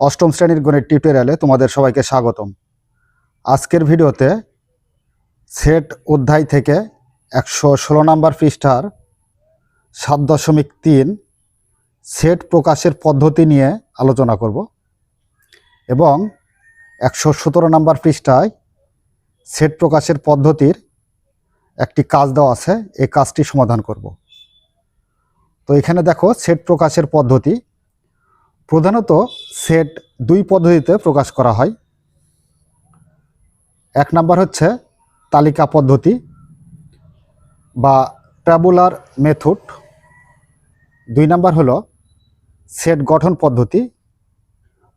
অষ্টম শ্রেণির গণিত টিউটোরিয়ালে তোমাদের সবাইকে স্বাগতম। আজকের ভিডিওতে সেট অধ্যায় থেকে একশো ষোলো নম্বর পৃষ্ঠার সাত দশমিক তিন সেট প্রকাশের পদ্ধতি নিয়ে আলোচনা করব এবং একশো সতেরো নম্বর পৃষ্ঠায় সেট প্রকাশের পদ্ধতির একটি কাজ দেওয়া আছে, এই কাজটি সমাধান করব। তো এখানে দেখো, সেট প্রকাশের পদ্ধতি প্রধানত সেট দুই পদ্ধতিতে প্রকাশ করা হয়। এক নাম্বার হচ্ছে তালিকা পদ্ধতি বা ট্যাবুলার মেথড। দুই নাম্বার হলো সেট গঠন পদ্ধতি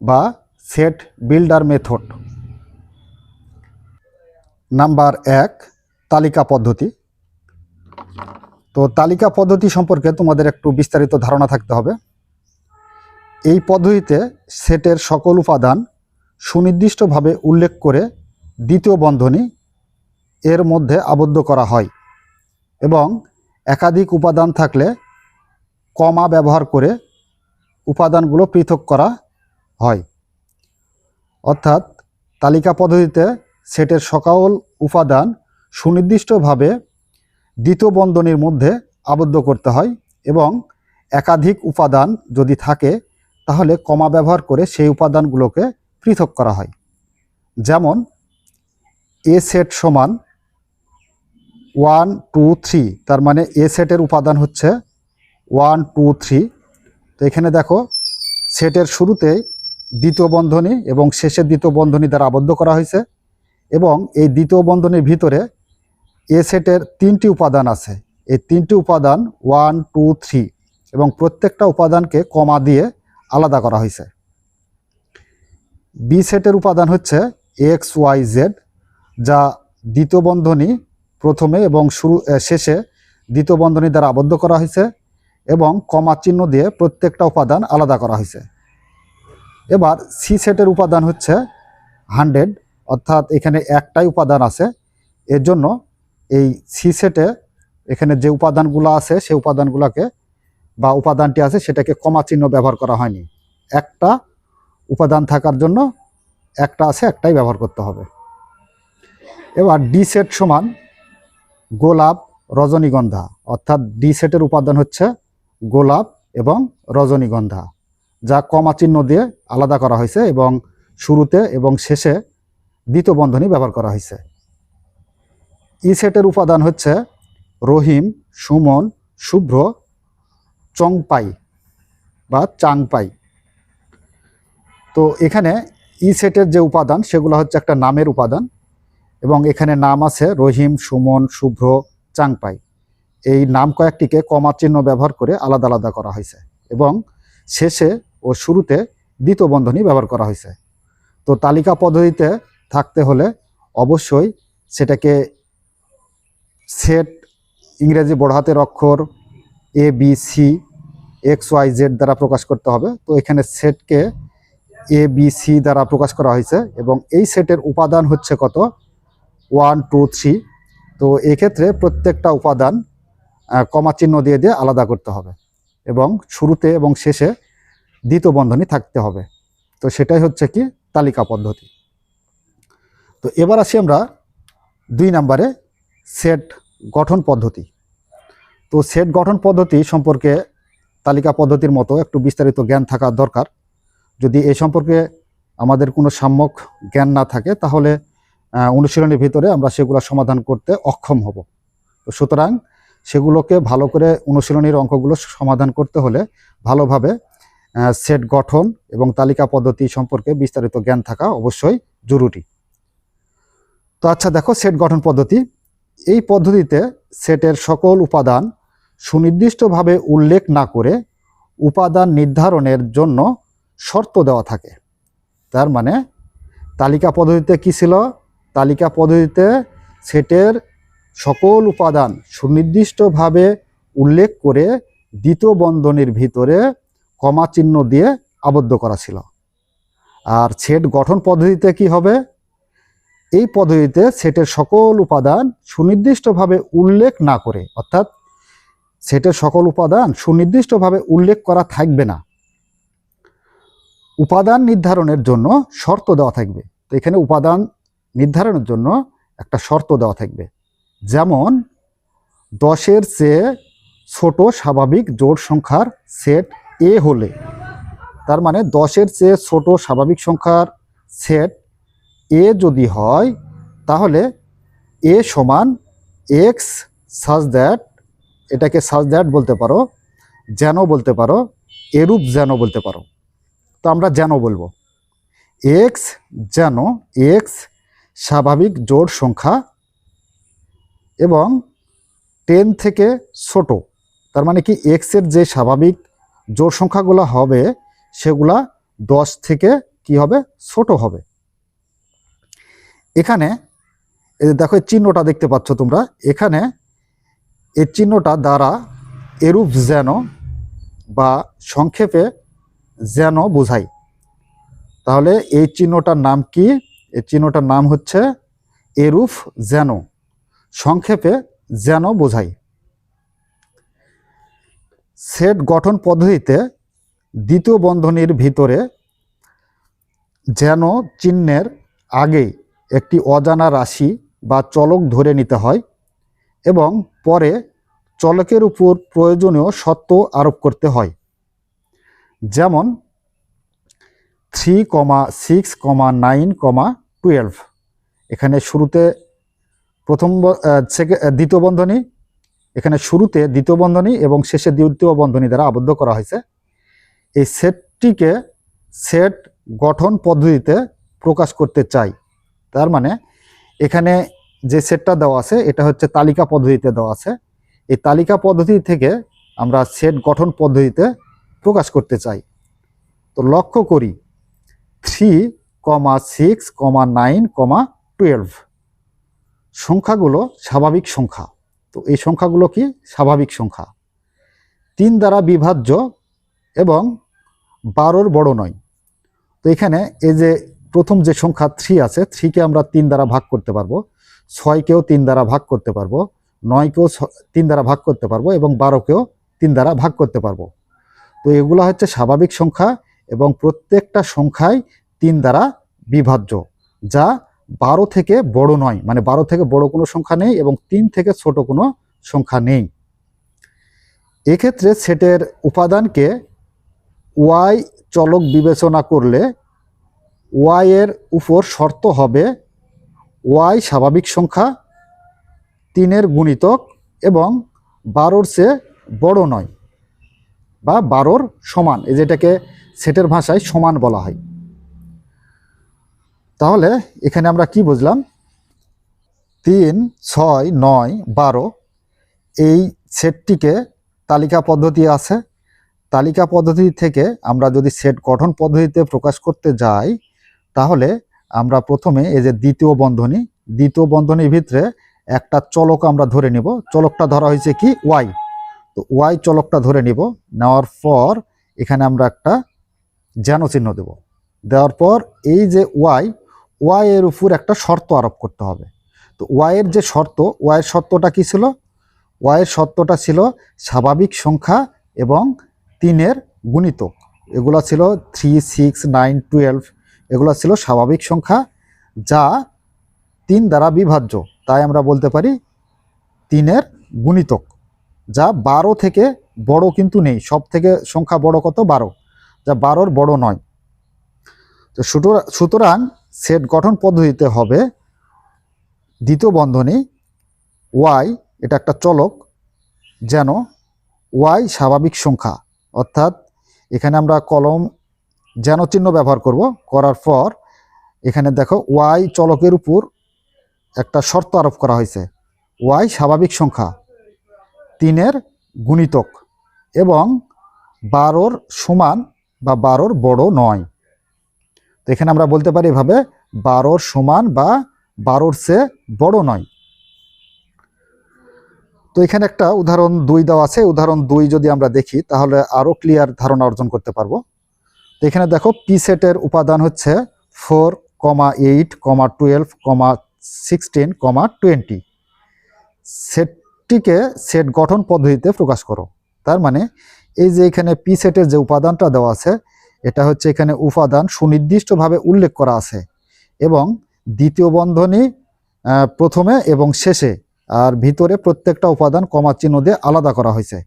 বা সেট বিল্ডার মেথড। নাম্বার এক, তালিকা পদ্ধতি। তো তালিকা পদ্ধতি সম্পর্কে তোমাদের একটু বিস্তারিত ধারণা থাকতে হবে। এই পদ্ধতিতে সেটের সকল উপাদান সুনির্দিষ্টভাবে উল্লেখ করে দ্বিতীয় বন্ধনী এর মধ্যে আবদ্ধ করা হয় এবং একাধিক উপাদান থাকলে কমা ব্যবহার করে উপাদানগুলো পৃথক করা হয়। অর্থাৎ তালিকা পদ্ধতিতে সেটের সকল উপাদান সুনির্দিষ্টভাবে দ্বিতীয় বন্ধনীর মধ্যে আবদ্ধ করতে হয় এবং একাধিক উপাদান যদি থাকে তাহলে কমা ব্যবহার করে সেই উপাদানগুলোকে পৃথক করা হয়। যেমন এ সেট সমান ওয়ান টু থ্রি তার মানে এ সেটের উপাদান হচ্ছে ওয়ান টু থ্রি তো এখানে দেখো সেটের শুরুতে দ্বিতীয় বন্ধনী এবং শেষের দ্বিতীয় বন্ধনী দ্বারা আবদ্ধ করা হয়েছে এবং এই দ্বিতীয় বন্ধনীর ভিতরে এ সেটের তিনটি উপাদান আছে। এই তিনটি উপাদান ওয়ান টু থ্রি এবং প্রত্যেকটা উপাদানকে কমা দিয়ে আলাদা করা হয়েছে। বি সেটের উপাদান হচ্ছে এক্স ওয়াই জেড যা দ্বিতীয় বন্ধনী প্রথমে এবং শুরু শেষে দ্বিতীয় বন্ধনী দ্বারা আবদ্ধ করা হয়েছে এবং কমা চিহ্ন দিয়ে প্রত্যেকটা উপাদান আলাদা করা হয়েছে। এবার সি সেটের উপাদান হচ্ছে হান্ড্রেড, অর্থাৎ এখানে একটাই উপাদান আছে। এর জন্য এই সি সেটে এখানে যে উপাদানগুলো আছে সেই উপাদানগুলোকে বা উপাদানটি আছে, সেটাকে কমা চিহ্ন ব্যবহার করা হয়নি। একটা উপাদান থাকার জন্য একটা আছে, একটাই ব্যবহার করতে হবে। এবার ডি সেট সমান গোলাপ রজনীগন্ধা, অর্থাৎ ডি সেটের উপাদান হচ্ছে গোলাপ এবং রজনীগন্ধা, যা কমা চিহ্ন দিয়ে আলাদা করা হয়েছে এবং শুরুতে এবং শেষে দ্বিতীয় বন্ধনী ব্যবহার করা হয়েছে। ই সেটের উপাদান হচ্ছে রহিম, সুমন, শুভ্র চংপাই বা চাংপাই। তো এখানে ই সেটের যে উপাদান, সেগুলো হচ্ছে একটা নামের উপাদান এবং এখানে নাম আছে রহিম, সুমন, শুভ্র, চাংপাই। এই নাম কয়েকটিকে কমা চিহ্ন ব্যবহার করে আলাদা আলাদা করা হয়েছে এবং শেষে ও শুরুতে দ্বিতীয় বন্ধনী ব্যবহার করা হয়েছে। তো তালিকা পদ্ধতিতে থাকতে হলে অবশ্যই সেটাকে সেট, ইংরেজি বড় হাতের অক্ষর, A, B, C X Y Z দ্বারা প্রকাশ করতে হবে। তো এখানে সেটকে এ বি সি দ্বারা প্রকাশ করা হয়েছে এবং এই সেটের উপাদান হচ্ছে কত? ওয়ান টু থ্রি তো এক্ষেত্রে প্রত্যেকটা উপাদান কমা চিহ্ন দিয়ে দিয়ে আলাদা করতে হবে এবং শুরুতে এবং শেষে দ্বিতীয় বন্ধনী থাকতে হবে। তো সেটাই হচ্ছে কি? তালিকা পদ্ধতি। তো এবার আসি আমরা দুই নম্বরে সেট গঠন পদ্ধতি। তো সেট গঠন পদ্ধতি সম্পর্কে তালিকা পদ্ধতির মতো একটু বিস্তারিত জ্ঞান থাকা দরকার। যদি এ সম্পর্কে আমাদের কোনো সাম্যক জ্ঞান না থাকে, তাহলে অনুশীলনের ভিতরে আমরা সেগুলো সমাধান করতে অক্ষম হব। তো সুতরাং সেগুলোকে ভালো করে অনুশীলনীর অঙ্কগুলো সমাধান করতে হলে ভালোভাবে সেট গঠন এবং তালিকা পদ্ধতি সম্পর্কে বিস্তারিত জ্ঞান থাকা অবশ্যই জরুরি। তো আচ্ছা দেখো, সেট গঠন পদ্ধতি। এই পদ্ধতিতে সেটের সকল উপাদান সুনির্দিষ্টভাবে উল্লেখ না করে উপাদান নির্ধারণের জন্য শর্ত দেওয়া থাকে। তার মানে তালিকা পদ্ধতিতে কী ছিল? তালিকা পদ্ধতিতে সেটের সকল উপাদান সুনির্দিষ্টভাবে উল্লেখ করে দ্বিতীয় বন্ধনীর ভিতরে কমা চিহ্ন দিয়ে আবদ্ধ করা ছিল। আর সেট গঠন পদ্ধতিতে কি হবে? এই পদ্ধতিতে সেটের সকল উপাদান সুনির্দিষ্টভাবে উল্লেখ না করে, অর্থাৎ সেটের সকল উপাদান সুনির্দিষ্টভাবে উল্লেখ করা থাকবে না। উপাদান নির্ধারণের জন্য শর্ত দেওয়া থাকবে। তো এখানে উপাদান নির্ধারণের জন্য একটা শর্ত দেওয়া থাকবে। যেমন, দশের চেয়ে ছোট স্বাভাবিক জোড় সংখ্যার সেট এ হলে, তার মানে দশের চেয়ে ছোট স্বাভাবিক সংখ্যার সেট এ যদি হয়, তাহলে এ সমান এক্স সাজ দ্যাট এটাকে সাজ দ্যাট বলতে পারো, যেন বলতে পারো, এরূপ যেন বলতে পারো। তো আমরা যেন বলব। এক্স যেন এক্স স্বাভাবিক জোড় সংখ্যা এবং টেন থেকে ছোট, তার মানে কি এক্সের যে স্বাভাবিক জোড় সংখ্যাগুলো হবে, সেগুলা দশ থেকে কি হবে? ছোট হবে। এখানে দেখো চিহ্নটা দেখতে পাচ্ছ তোমরা। এখানে এই চিহ্নটা দ্বারা এরূপ যেন বা সংক্ষেপে যেন বোঝায়। তাহলে এই চিহ্নটার নাম কি? এই চিহ্নটার নাম হচ্ছে এরূপ যেন, সংক্ষেপে যেন বোঝায়। সেট গঠন পদ্ধতিতে দ্বিতীয় বন্ধনীর ভিতরে যেন চিহ্নের আগে একটি অজানা রাশি বা চলক ধরে নিতে হয়। এবং পরে চলকের উপর প্রয়োজনীয় সত্য আরোপ করতে হয়। যেমন three comma six comma nine comma twelve এখানে শুরুতে প্রথম দ্বিতীয় বন্ধনী, এখানে শুরুতে দ্বিতীয় বন্ধনী এবং শেষে দ্বিতীয় বন্ধনী দ্বারা আবদ্ধ করা হয়েছে। এই সেটটিকে সেট গঠন পদ্ধতিতে প্রকাশ করতে চাই। তার মানে এখানে যে সেটটা দেওয়া আছে, এটা হচ্ছে তালিকা পদ্ধতিতে দেওয়া আছে। এই তালিকা পদ্ধতি থেকে আমরা সেট গঠন পদ্ধতিতে প্রকাশ করতে চাই। তো লক্ষ্য করি three comma six comma nine comma twelve সংখ্যাগুলো স্বাভাবিক সংখ্যা। তো এই সংখ্যাগুলো কি? স্বাভাবিক সংখ্যা। তিন দ্বারা বিভাজ্য এবং বারোর বড় নয়। তো এখানে এই যে প্রথম যে সংখ্যা থ্রি আছে থ্রিকে আমরা তিন দ্বারা ভাগ করতে পারব। ছয়কেও তিন দ্বারা ভাগ করতে পারব, নয়কেও তিন দ্বারা ভাগ করতে পারব এবং বারোকেও তিন দ্বারা ভাগ করতে পারব। তো এগুলো হচ্ছে স্বাভাবিক সংখ্যা এবং প্রত্যেকটা সংখ্যায় তিন দ্বারা বিভাজ্য, যা বারো থেকে বড় নয় মানে বারো থেকে বড় কোনো সংখ্যা নেই এবং তিন থেকে ছোট কোনো সংখ্যা নেই। এক্ষেত্রে সেটের উপাদানকে ওয়াই চলক বিবেচনা করলে ওয়াই এর উপর শর্ত হবে ওয়াই স্বাভাবিক সংখ্যা, তিনের গুণিতক এবং বারোর চেয়ে বড় নয় বা বারোর সমান, এই যেটাকে সেটের ভাষায় সমান বলা হয়। তাহলে এখানে আমরা কি বুঝলাম? তিন, ছয়, নয়, বারো, এই সেটটিকে তালিকা পদ্ধতি আছে। তালিকা পদ্ধতি থেকে আমরা যদি সেট গঠন পদ্ধতিতে প্রকাশ করতে যাই, তাহলে আমরা প্রথমে এই যে দ্বিতীয় বন্ধনী, দ্বিতীয় বন্ধনীর ভিতরে একটা চলক আমরা ধরে নিব। চলকটা ধরা হয়েছে কি? ওয়াই তো ওয়াই চলকটা ধরে নিব। নেওয়ার পর এখানে আমরা একটা যেন চিহ্ন দেব। দেওয়ার পর এই যে ওয়াই ওয়াই এর উপর একটা শর্ত আরোপ করতে হবে। তো ওয়াই এর যে শর্ত ওয়াই এর শর্তটা কি ছিল? ওয়াই এর শর্তটা ছিল স্বাভাবিক সংখ্যা এবং তিনের গুণিতক। এগুলো ছিল থ্রি সিক্স নাইন টুয়েলভ এগুলো ছিল স্বাভাবিক সংখ্যা যা তিন দ্বারা বিভাজ্য। তাই আমরা বলতে পারি তিনের গুণিতক, যা বারো থেকে বড় কিন্তু নেই। সব থেকে সংখ্যা বড় কত? বারো। যা বারোর বড় নয়। তো সুতরা- সেট গঠন পদ্ধতিতে হবে দ্বিতীয় বন্ধনী ওয়াই, এটা একটা চলক, যেন ওয়াই স্বাভাবিক সংখ্যা। অর্থাৎ এখানে আমরা কলম যেন চিহ্ন ব্যবহার করব, করার পর এখানে দেখো ওয়াই চলকের উপর একটা শর্ত আরোপ করা হয়েছে। ওয়াই স্বাভাবিক সংখ্যা, তিনের গুণিতক এবং বারোর সমান বা বারোর বড় নয়। তো এখানে আমরা বলতে পারি এভাবে বারোর সমান বা বারোর চেয়ে বড় নয়। তো এখানে একটা উদাহরণ দুই দেওয়া আছে। উদাহরণ দুই যদি আমরা দেখি, তাহলে আরও ক্লিয়ার ধারণা অর্জন করতে পারব। এখানে দেখো পি সেটের উপাদান হচ্ছে four comma eight comma twelve comma sixteen comma twenty সেটটিকে set গঠন পদ্ধতিতে প্রকাশ করো। তার মানে এই যে এখানে পি সেটের যে উপাদানটা দেওয়া আছে, এটা হচ্ছে এখানে উপাদান সুনির্দিষ্টভাবে উল্লেখ করা আছে এবং দ্বিতীয় বন্ধনী প্রথমে এবং শেষে আর ভিতরে প্রত্যেকটা উপাদান কমা চিহ্ন দিয়ে আলাদা করা হয়েছে।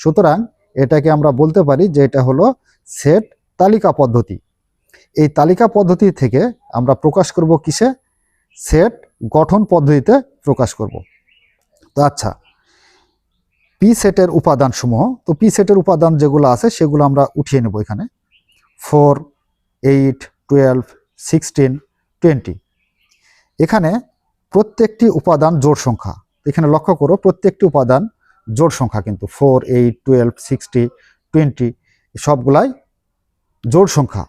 সুতরাং এটাকে আমরা বলতে পারি যে এটা হলো সেট তালিকা পদ্ধতি। এই তালিকা পদ্ধতি থেকে আমরা প্রকাশ করব কিসে? সেট গঠন পদ্ধতিতে প্রকাশ করব। তো আচ্ছা পি সেটের উপাদান সমূহ তো পি সেটের উপাদান যেগুলো আছে সেগুলো আমরা উঠিয়ে নেব এখানে। Four, eight, twelve, sixteen, twenty. এখানে প্রত্যেকটি উপাদান জোড় সংখ্যা। এখানে লক্ষ্য করো, প্রত্যেকটি উপাদান জোড় সংখ্যা কিন্তু। Four, eight, twelve, sixty, twenty, সবগুলাই জোড় সংখ্যা,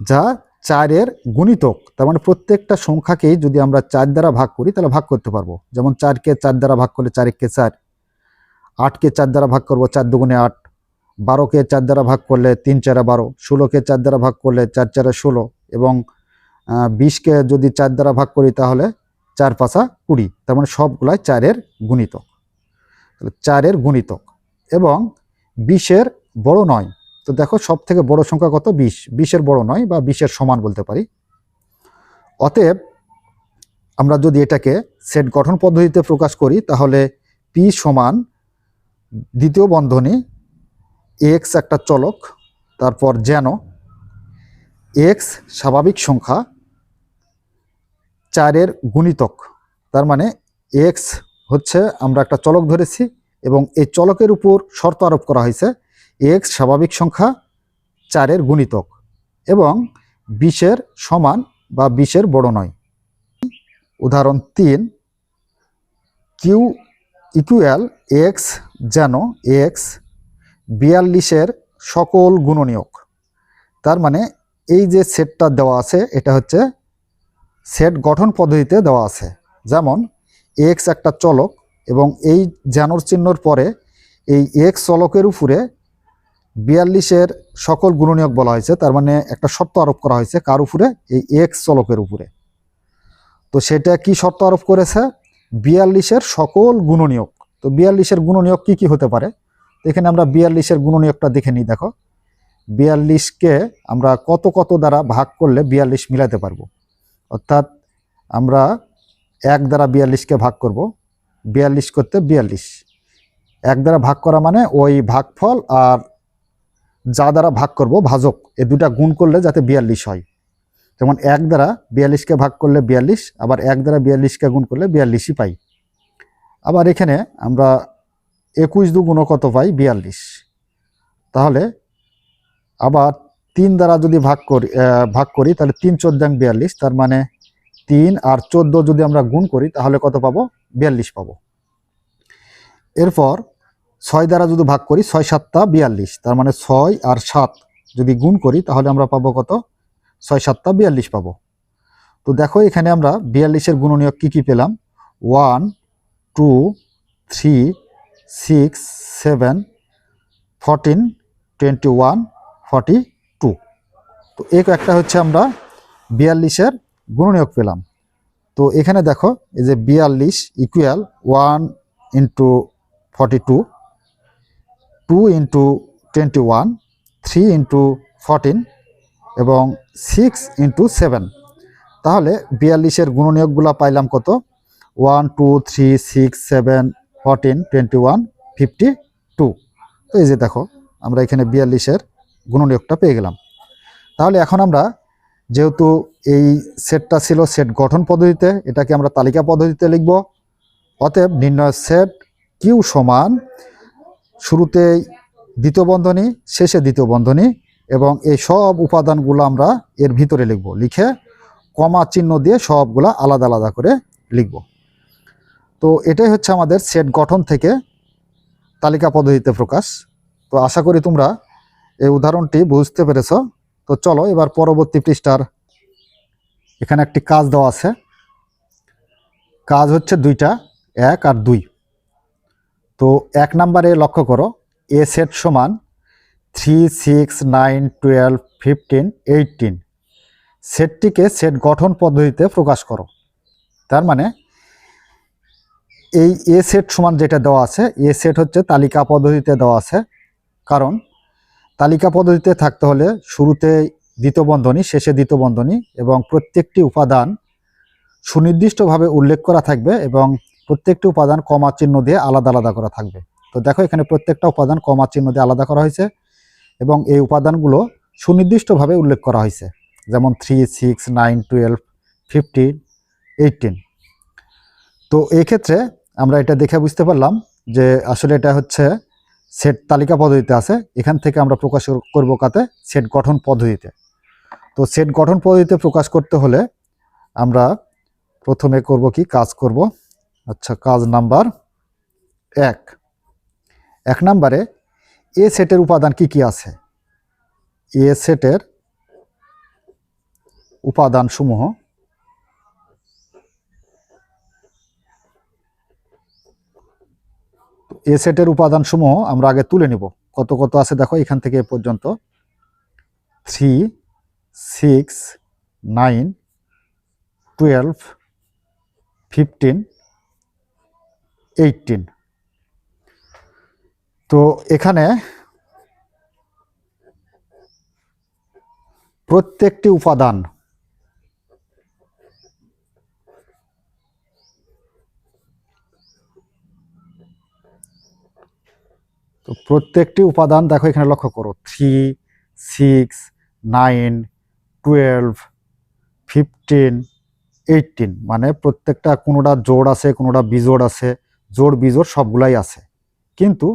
যা চারের গুণিতক। তার মানে প্রত্যেকটা সংখ্যাকেই যদি আমরা চার দ্বারা ভাগ করি, তাহলে ভাগ করতে পারব। যেমন চারকে চার দ্বারা ভাগ করলে চার একে চার, আটকে চার দ্বারা ভাগ করব চার দুগুণে আট, বারোকে চার দ্বারা ভাগ করলে তিন চারা বারো, ষোলোকে চার দ্বারা ভাগ করলে চার চারা ষোলো এবং বিশকে যদি চার দ্বারা ভাগ করি তাহলে চার পাঁচা কুড়ি। তার মানে সবগুলাই চারের গুণিতক। চারের গুণিতক এবং বিশের বড় নয়। তো দেখো সব থেকে বড় সংখ্যা কত? বিশ। বিশের বড় নয় বা বিশের সমান বলতে পারি। অতএব আমরা যদি এটাকে সেট গঠন পদ্ধতিতে প্রকাশ করি, তাহলে পি সমান দ্বিতীয় বন্ধনী এক্স একটা চলক, তারপর যেন এক্স স্বাভাবিক সংখ্যা চারের গুণিতক। তার মানে এক্স হচ্ছে আমরা একটা চলক ধরেছি এবং এই চলকের উপর শর্ত আরোপ করা হয়েছে এক্স স্বাভাবিক সংখ্যা চারের গুণিতক এবং বিশের সমান বা বিশের বড় নয়। উদাহরণ তিন, কিউ ইকুয়াল এক্স যেন এক্স বিয়াল্লিশের সকল গুণনীয়ক। তার মানে এই যে সেটটা দেওয়া আছে, এটা হচ্ছে সেট গঠন পদ্ধতিতে দেওয়া আছে। যেমন এক্স একটা চলক এবং এই জানোর চিহ্নর পরে এই এক্স চলকের উপরে বিয়াল্লিশের সকল গুণনীয়ক বলা হয়েছে, তার মানে একটা শর্ত আরোপ করা হয়েছে কার উপরে? এই এক্স চলকের উপরে। তো সেটা কি শর্ত আরোপ করেছে? বিয়াল্লিশের সকল গুণনীয়ক। তো বিয়াল্লিশের গুণনীয়ক কি কি হতে পারে? এখানে আমরা বিয়াল্লিশের গুণনীয়কটা দেখে নিই, দেখো। বিয়াল্লিশকে আমরা কত কত দ্বারা ভাগ করলে বিয়াল্লিশ মিলাতে পারব? অর্থাৎ আমরা এক দ্বারা বিয়াল্লিশকে ভাগ করব। বিয়াল্লিশ করতে বিয়াল্লিশ। এক দ্বারা ভাগ করা মানে ওই ভাগফল আর যা দ্বারা ভাগ করব, ভাজক, এ দুটা গুণ করলে যাতে বিয়াল্লিশ হয়। যেমন এক দ্বারা বিয়াল্লিশকে ভাগ করলে বিয়াল্লিশ, আবার এক দ্বারা বিয়াল্লিশকে গুণ করলে বিয়াল্লিশই পাই। আবার এখানে আমরা একুশ দু দুগুণ কত পাই? বিয়াল্লিশ। তাহলে আবার তিন দ্বারা যদি ভাগ করি ভাগ করি, তাহলে তিন চোদ্দাং বিয়াল্লিশ, তার মানে তিন আর চোদ্দ যদি আমরা গুণ করি, তাহলে কত পাবো? বিয়াল্লিশ পাবো। এরপর ছয় দ্বারা যদি ভাগ করি, ছয় সাতটা বিয়াল্লিশ, তার মানে ছয় আর সাত যদি গুণ করি, তাহলে আমরা পাবো কত? ছয় সাতটা বিয়াল্লিশ পাবো। তো দেখো, এখানে আমরা বিয়াল্লিশের গুণনীয়ক কী কী পেলাম? One, two, three, six, seven, fourteen, twenty one, forty two. তো এক একটা হচ্ছে আমরা বিয়াল্লিশের গুণনীয়ক পেলাম। তো এখানে দেখো, এই যে বিয়াল্লিশ equal one into forty two two into twenty one three into fourteen এবং সিক্স ইন্টু সেভেন তাহলে বিয়াল্লিশের গুণনীয়কগুলো পাইলাম কত? One two three six seven fourteen twenty one fifty two তো এই যে দেখো, আমরা এখানে বিয়াল্লিশের গুণনীয়কটা পেয়ে গেলাম। তাহলে এখন আমরা যেহেতু এই সেটটা ছিল সেট গঠন পদ্ধতিতে, এটাকে আমরা তালিকা পদ্ধতিতে লিখব। অতএব নির্ণয় সেট কিউ সমান শুরুতেই দ্বিতীয় বন্ধনী, শেষে দ্বিতীয় বন্ধনী এবং এই সব উপাদানগুলো আমরা এর ভিতরে লিখব। লিখে কমা চিহ্ন দিয়ে সবগুলা আলাদা আলাদা করে লিখব। তো এটাই হচ্ছে আমাদের সেট গঠন থেকে তালিকা পদ্ধতিতে প্রকাশ। তো আশা করি তোমরা এই উদাহরণটি বুঝতে পেরেছ। তো চলো এবার পরবর্তী পৃষ্ঠার এখানে একটি কাজ দেওয়া আছে। কাজ হচ্ছে দুইটা, এক আর দুই। তো এক নম্বরে লক্ষ্য করো এ সেট সমান three six nine twelve fifteen eighteen সেটটিকে set গঠন পদ্ধতিতে প্রকাশ করো। তার মানে এই এ সেট সমান যেটা দেওয়া আছে এ সেট হচ্ছে তালিকা পদ্ধতিতে দেওয়া আছে। কারণ তালিকা পদ্ধতিতে থাকতে হলে শুরুতে দ্বিতীয় বন্ধনী, শেষে দ্বিতীয় বন্ধনী এবং প্রত্যেকটি উপাদান সুনির্দিষ্টভাবে উল্লেখ করা থাকবে এবং প্রত্যেকটি উপাদান কমা চিহ্ন দিয়ে আলাদা আলাদা করা থাকবে। তো দেখো এখানে প্রত্যেকটা উপাদান কমা চিহ্ন দিয়ে আলাদা করা হয়েছে এবং এই উপাদানগুলো সুনির্দিষ্টভাবে উল্লেখ করা হয়েছে। যেমন three six nine twelve fifteen eighteen তো ক্ষেত্রে আমরা এটা দেখে বুঝতে পারলাম যে আসলে এটা হচ্ছে সেট তালিকা পদ্ধতিতে আছে। এখান থেকে আমরা প্রকাশ করব কাতে সেট গঠন পদ্ধতিতে। তো সেট গঠন পদ্ধতিতে প্রকাশ করতে হলে আমরা প্রথমে করব কি? কাজ করব। আচ্ছা কাজ নাম্বার এক। এক নাম্বারে এ সেটের উপাদান কি কি আছে? এ সেটের উপাদান সমূহ এ সেটের উপাদান সমূহ আমরা আগে তুলে নিব। কত কত আছে দেখো এখান থেকে পর্যন্ত। Three, six, nine, twelve, fifteen eighteen তো এখানে প্রত্যেকটি উপাদান তো প্রত্যেকটি উপাদান দেখো এখানে লক্ষ্য করো three six nine twelve fifteen eighteen মানে প্রত্যেকটা কোনোটা জোড় আছে, কোনোটা বিজোড় আছে। জোড় বিজোড় সবগুলাই আছে। কিন্তু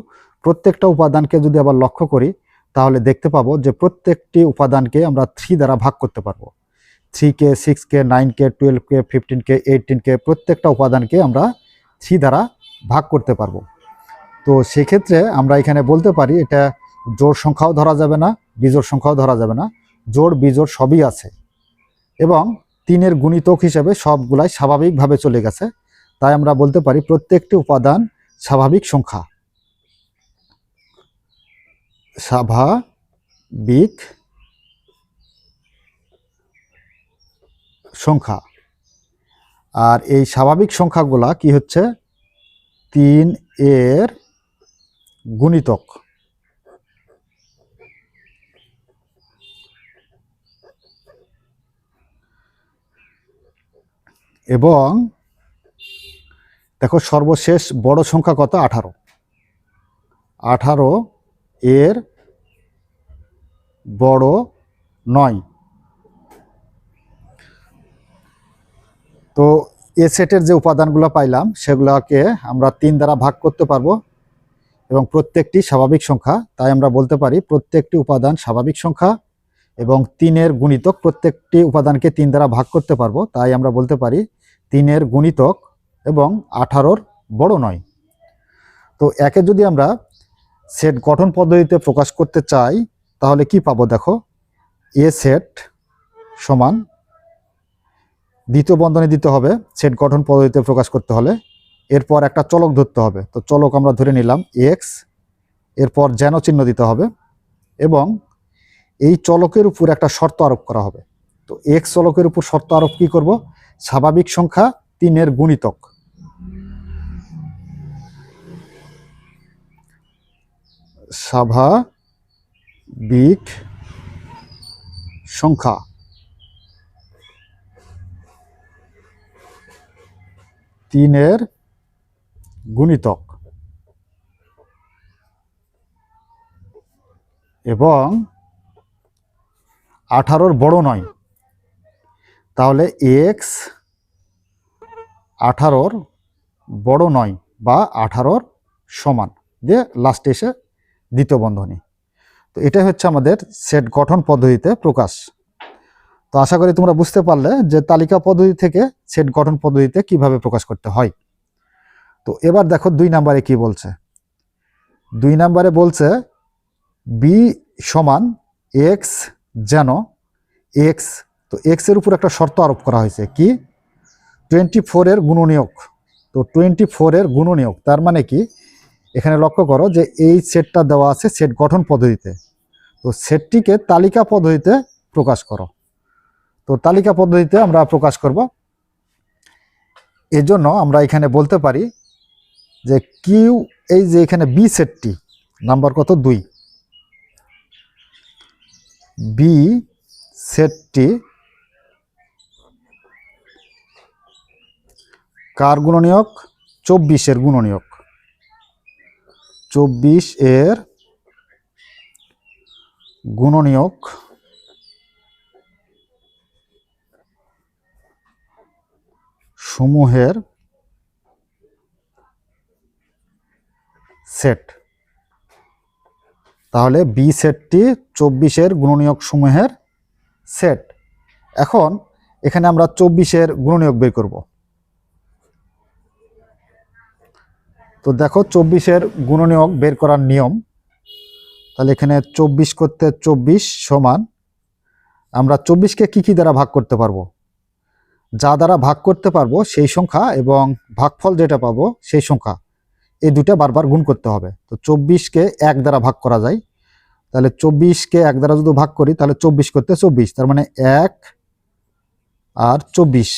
প্রত্যেকটা উপাদানকে যদি আবার লক্ষ্য করি, তাহলে দেখতে পাবো যে প্রত্যেকটি উপাদানকে আমরা থ্রি দ্বারা ভাগ করতে পারব। থ্রি কে সিক্স কে নাইন কে টুয়েলভ কে ফিফটিন কে এইটিন কে প্রত্যেকটা উপাদানকে আমরা থ্রি দ্বারা ভাগ করতে পারব। তো সেক্ষেত্রে আমরা এখানে বলতে পারি, এটা জোড় সংখ্যাও ধরা যাবে না বিজোড় সংখ্যাও ধরা যাবে না জোড় বিজোড় সবই আছে। এবং তিনের গুণিতক হিসেবে সবগুলাই স্বাভাবিকভাবে চলে গেছে। তাই আমরা বলতে পারি প্রত্যেকটি উপাদান স্বাভাবিক সংখ্যা। স্বাভাবিক সংখ্যা। আর এই স্বাভাবিক সংখ্যাগুলা কি হচ্ছে? তিন এর গুণিতক। এবং দেখো সর্বশেষ বড় সংখ্যা কত? আঠারো। আঠারো এর বড় নয়। তো এ সেটের যে উপাদানগুলো পাইলাম, সেগুলোকে আমরা তিন দ্বারা ভাগ করতে পারব এবং প্রত্যেকটি স্বাভাবিক সংখ্যা, তাই আমরা বলতে পারি প্রত্যেকটি উপাদান স্বাভাবিক সংখ্যা এবং তিনের গুণিতক প্রত্যেকটি উপাদানকে তিন দ্বারা ভাগ করতে পারব, তাই আমরা বলতে পারি তিনের গুণিতক এবং আঠারোর বড় নয়। তো একে যদি আমরা সেট গঠন পদ্ধতিতে প্রকাশ করতে চাই, তাহলে কি পাবো দেখো? এ সেট সমান দ্বিতীয় বন্ধনে দিতে হবে সেট গঠন পদ্ধতিতে প্রকাশ করতে হলে। এরপর একটা চলক ধরতে হবে, তো চলক আমরা ধরে নিলাম এক্স এরপর যেন চিহ্ন দিতে হবে এবং এই চলকের উপর একটা শর্ত আরোপ করা হবে। তো এক্স চলকের উপর শর্ত আরোপ কি করব? স্বাভাবিক সংখ্যা তিনের গুণিতক। স্বাভাবিক সংখ্যা। তিনের গুণিতক। এবং আঠারোর বড় নয়। তাহলে এক্স আঠারোর বড় নয় বা আঠারোর সমান। দিয়ে লাস্টে এসে দ্বিতীয় বন্ধনী। তো এটাই হচ্ছে আমাদের সেট গঠন পদ্ধতিতে প্রকাশ। তো আশা করি তোমরা বুঝতে পারলে যে তালিকা পদ্ধতি থেকে সেট গঠন পদ্ধতিতে কীভাবে প্রকাশ করতে হয়। তো এবার দেখো দুই নাম্বারে কি বলছে। দুই নাম্বারে বলছে বি সমান এক্স যেন এক্স তো এক্সের উপর একটা শর্ত আরোপ করা হয়েছে। কি? টোয়েন্টি ফোরের গুণনীয়ক। তো টোয়েন্টি ফোরের গুণনীয়ক, তার মানে কি? এখানে লক্ষ্য করো যে এই সেটটা দেওয়া আছে সেট গঠন পদ্ধতিতে। তো সেটটিকে তালিকা পদ্ধতিতে প্রকাশ করো। তো তালিকা পদ্ধতিতে আমরা প্রকাশ করব। এজন্য আমরা এখানে বলতে পারি যে কিউ এই যে এখানে বি সেটটি, নাম্বার কত? দুই। বি সেটটি কার গুণনীয়ক? চব্বিশের গুণনীয়ক। চব্বিশ এর গুণনীয়ক সমূহের সেট। তাহলে বি সেটটি চব্বিশের গুণনীয়ক সমূহের সেট। এখন এখানে আমরা চব্বিশের গুণনীয়ক বের করব। তো দেখো চব্বিশের গুণনীয়ক বের করার নিয়ম। তাহলে এখানে চব্বিশ করতে চব্বিশ সমান, আমরা চব্বিশকে কী কী দ্বারা ভাগ করতে পারব? যা দ্বারা ভাগ করতে পারব সেই সংখ্যা এবং ভাগফল যেটা পাবো সেই সংখ্যা, এই দুটা বারবার গুণ করতে হবে। তো চব্বিশকে এক দ্বারা ভাগ করা যায়। তাহলে চব্বিশকে এক দ্বারা যদি ভাগ করি, তাহলে চব্বিশ করতে চব্বিশ, তার মানে এক আর চব্বিশ।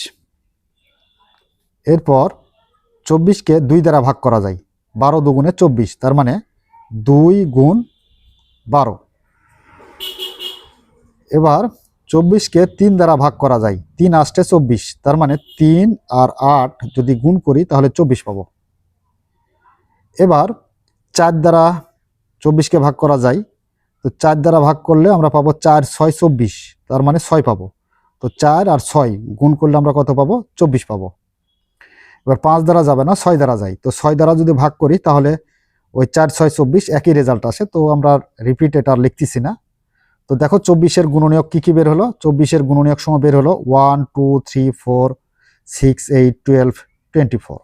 এরপর চব্বিশকে দুই দ্বারা ভাগ করা যায়। বারো দুগুণে চব্বিশ, তার মানে দুই গুণ বারো। এবার চব্বিশকে তিন দ্বারা ভাগ করা যায়, তিন আষ্টে চব্বিশ, তার মানে তিন আর আট যদি গুণ করি তাহলে চব্বিশ পাবো। এবার চার দ্বারা চব্বিশকে ভাগ করা যায়, তো চার দ্বারা ভাগ করলে আমরা পাবো চার, ছয়, চব্বিশ, তার মানে ছয় পাবো। তো চার আর ছয় গুণ করলে আমরা কত পাবো? চব্বিশ পাবো। এবার পাঁচ দ্বারা যাবে না, ছয় দ্বারা যায়। তো ছয় দ্বারা যদি ভাগ করি, তাহলে ওই চার, ছয়, চব্বিশ একই রেজাল্ট আসে। তো আমরা রিপিট এটা আর লিখতেছি না। তো দেখো চব্বিশের গুণনীয়ক কী কী বের হলো? চব্বিশের গুণনীয়ক সময় বের হলো one two three four six eight twelve twenty four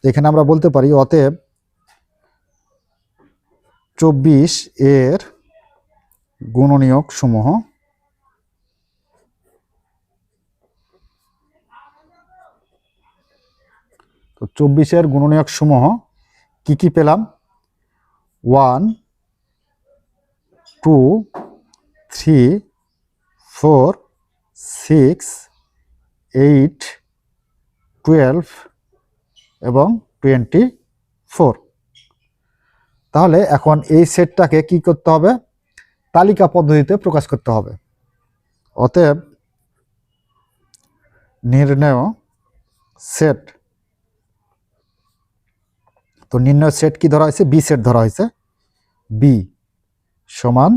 তো এখানে আমরা বলতে পারি, অতএব চব্বিশ এর গুণনীয়ক সমূহ তো চব্বিশের গুণনীয়ক সমূহ কি কি পেলাম? One, two, three, four, six, eight, twelve এবং টোয়েন্টি ফোর তাহলে এখন এই সেটটাকে কি করতে হবে? তালিকা পদ্ধতিতে প্রকাশ করতে হবে। অতএব নির্ণয় সেট তো নির্ণয় সেট কি ধরা হয়েছে? বি সেট ধরা হয়েছে। বি সমান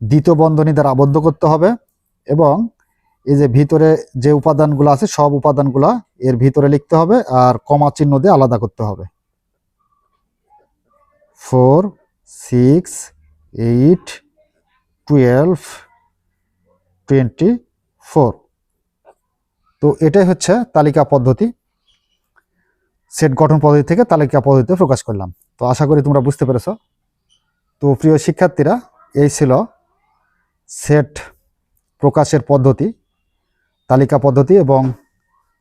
দ্বিতীয় বন্ধনী দ্বারা আবদ্ধ করতে হবে এবং এই যে ভিতরে যে উপাদানগুলো আছে, সব উপাদানগুলা এর ভিতরে লিখতে হবে আর কমা চিহ্ন দিয়ে আলাদা করতে হবে। Four six eight twelve twenty four তো এটাই হচ্ছে তালিকা পদ্ধতি। সেট গঠন পদ্ধতি থেকে তালিকা পদ্ধতিতে প্রকাশ করলাম। তো আশা করি তোমরা বুঝতে পেরেছ। তো প্রিয় শিক্ষার্থীরা, এই ছিল সেট প্রকাশের পদ্ধতি, তালিকা পদ্ধতি এবং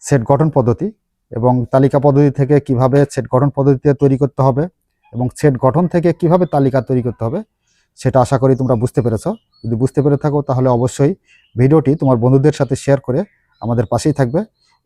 সেট গঠন পদ্ধতি এবং তালিকা পদ্ধতি থেকে কীভাবে সেট গঠন পদ্ধতিতে তৈরি করতে হবে এবং সেট গঠন থেকে কীভাবে তালিকা তৈরি করতে হবে সেটা আশা করি তোমরা বুঝতে পেরেছ। যদি বুঝতে পেরে থাকো তাহলে অবশ্যই ভিডিওটি তোমার বন্ধুদের সাথে শেয়ার করে আমাদের পাশেই থাকবে।